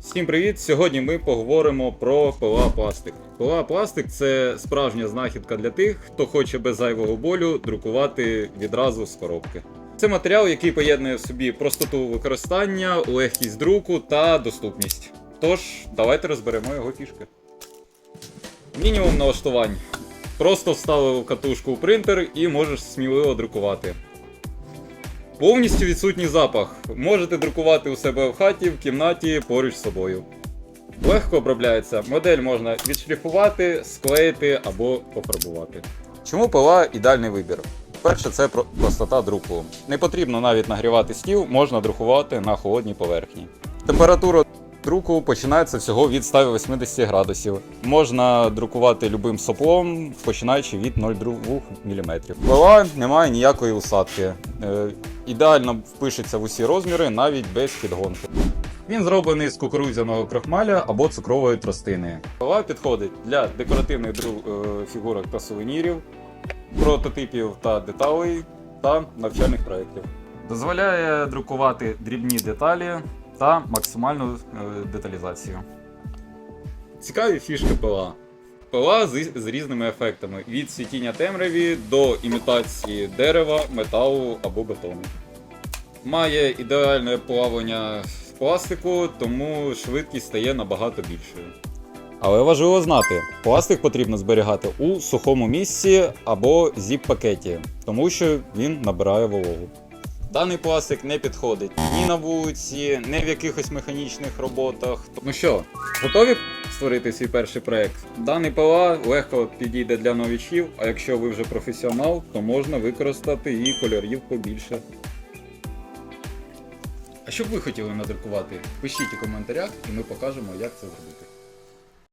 Всім привіт! Сьогодні ми поговоримо про ПЛА пластик. ПЛА пластик це справжня знахідка для тих, хто хоче без зайвого болю друкувати відразу з коробки. Це матеріал, який поєднує в собі простоту використання, легкість друку та доступність. Тож, давайте розберемо його фішки. Мінімум налаштувань. Просто вставив катушку у принтер і можеш сміливо друкувати. Повністю відсутній запах. Можете друкувати у себе в хаті, в кімнаті поруч з собою. Легко обробляється. Модель можна відшліфувати, склеїти або пофарбувати. Чому пила ідеальний вибір? Перше, це про- простота друку. Не потрібно навіть нагрівати стіл, можна друкувати на холодній поверхні. Температура друку починається всього від 180 градусів. Можна друкувати любим соплом, починаючи від 0,2 мм. Пила не має ніякої усадки. Ідеально впишеться в усі розміри, навіть без підгонки. Він зроблений з кукурудзяного крохмаля або цукрової тростини. Пила підходить для декоративних е, фігурок та сувенірів, прототипів та деталей та навчальних проєктів. Дозволяє друкувати дрібні деталі та максимальну е, деталізацію. Цікаві фішки пила. Пила з, з різними ефектами: від світіння темряві до імітації дерева, металу або бетону. Має ідеальне плавання в пластику, тому швидкість стає набагато більшою. Але важливо знати, пластик потрібно зберігати у сухому місці або зіп-пакеті, тому що він набирає вологу. Даний пластик не підходить ні на вулиці, ні в якихось механічних роботах. Ну що, готові створити свій перший проект? Даний ПЛА легко підійде для новічків, а якщо ви вже професіонал, то можна використати і кольорів побільше. А що б ви хотіли надрукувати? Пишіть у коментарях і ми покажемо, як це зробити.